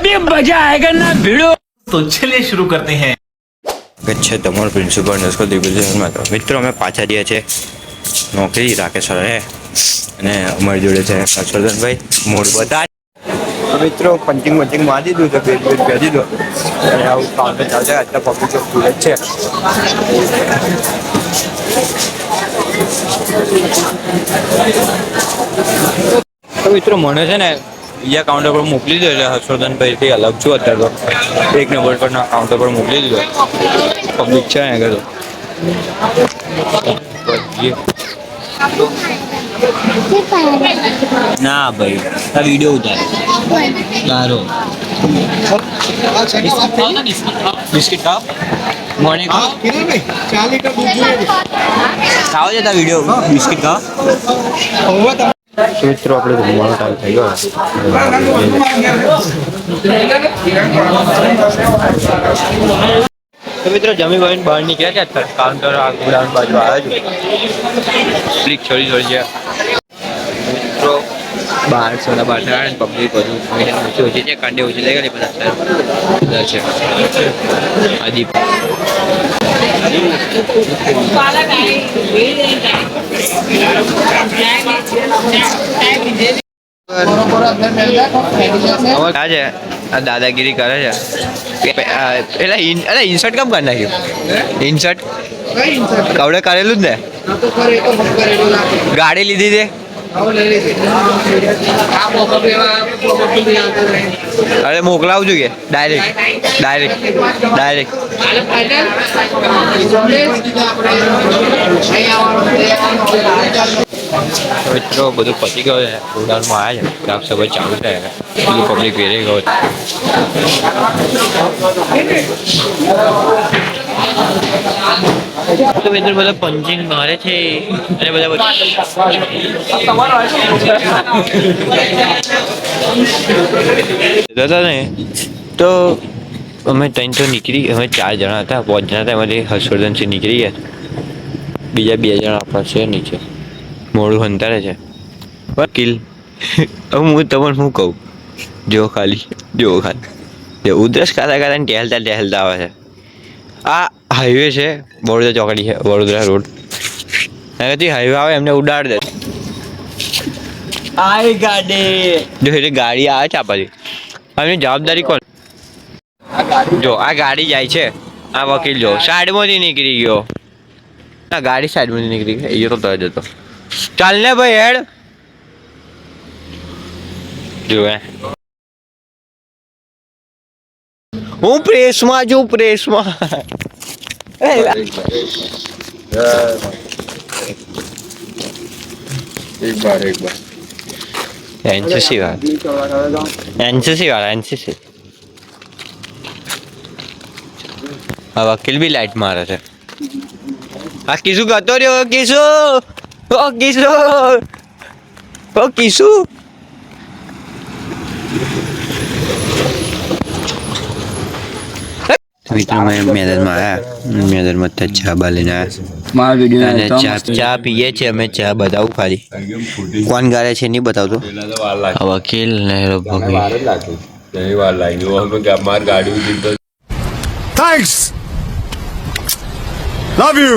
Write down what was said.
अभी मजा आएगा ना भिड़ो तो चलिए शुरू करते हैं છે તમારો પ્રિન્સિપલ નસ્કો દિગ્વિજયમાં તો મિત્રો અમે પાછા રહ્યા છે નોકરી રાકેશ સર હે અને અમારી જોડે છે હર્ષવર્ધનભાઈ મૂળ બતા મિત્રો પંચિંગ પંચિંગ મારી દીધું છે પેટ પેટ કરી દીધો અને આવું કાઉન્ટર ચાલશે અત્યારે પબ્લિક સ્કૂલ જ છે તો મિત્રો મને છે ને બીજા કાઉન્ટર પર મોકલી દો એટલે હર્ષવર્ધનભાઈથી અલગ છું અત્યારે તો. એક નંબર પરના કાઉન્ટર પર મોકલી દીધો. પબ્લિક છે ને આગળ. તો ના ભાઈ આ વીડિયો ઉતારો તારો બિસ્કિટ કાપ મોર્નિંગ ખાવ ખાવ છે. તા વીડિયો બિસ્કિટ ખાવ મિત્રો આપણે જમવાનો ટાઈમ થઈ ગયો. તો મિત્રો જમી ભાઈ બહાર નીકળ્યા છે અત્યારે કાઉન્ટર આ ગોડાઉન બાજુ આવે છે પબ્લિક છોડી છોડી છે મિત્રો, બહાર સોના બહાર થયા પબ્લિક બધું ઓછી ઓછી છે, કાંડે ઓછી લઈ ગયેલી બધા છે. આદિપ આ દાદાગીરી કરે છે. એટલે ઇન- એટલે ઇન્સર્ટ કેમ કરી નાખ્યું? ઇન્સર્ટ કવડે કરેલું જ ને? ગાડી લીધી છે? અરે મોકલાવું છું કે? ડાયરેક્ટ ડાયરેક્ટ ડાયરેક્ટ મિત્રો, બધું પતી ગયું છે. ઉડાનમાં આવ્યા છે. સાફ સફાઈ ચાલુ છે. બધું પબ્લિક વેરી ગયો છે. તો મિત્રો બધા પંચિંગ મારે છે અને બધા દાદા ને, તો અમે ત્રણ તો નીકળી, અમે ચાર જણા હતા, પાંચ જણા હતા, એમાંથી હર્ષવર્ધનથી નીકળી ગયા. બીજા બે જણા આપણા છે નીચે. મોડું હંતારે છે. વકીલ. હું તમને શું કહું? જો ખાલી જો ખાલી. ઉધરસ ખાતા ખાતા ટહેલતા ટહેલતા આવે છે. આ હાઈવે છે વડોદરા ચોકડી છે વડોદરા રોડ. એનાથી હાઈવે આવે એમને ઉડાડ દે. આઈ ગાડી. જો એટલે ગાડી આવે છે આપણી એમની જવાબદારી કોણ? જો આ ગાડી જાય છે આ વકીલ જો સાઈડમાંથી નીકળી ગયો. ના ગાડી સાઈડમાંથી નીકળી ગઈ એ તો તરત જતો ચાલ ને ભાઈ હેડ. જો હું પ્રેસમાં છું પ્રેસમાં. એક એનસીસી વાળા એનસીસી વાળા એનસીસી આ વકીલ બી લાઈટ મારે છે. આ કિસુ ગતો રહ્યો કિસુ ઓ કિસુ? ઓ, કિસુ? મિત્રો મેદાનમાં આવ્યા મેદાનમાં ત્યાં ચા બા લઈને આવ્યા અને ચા ચા પીએ છીએ અમે ચા બતાવું ખાલી કોણ ગારે છે નહીં બતાવતો વકીલ ને ભગી Thanks. Love you.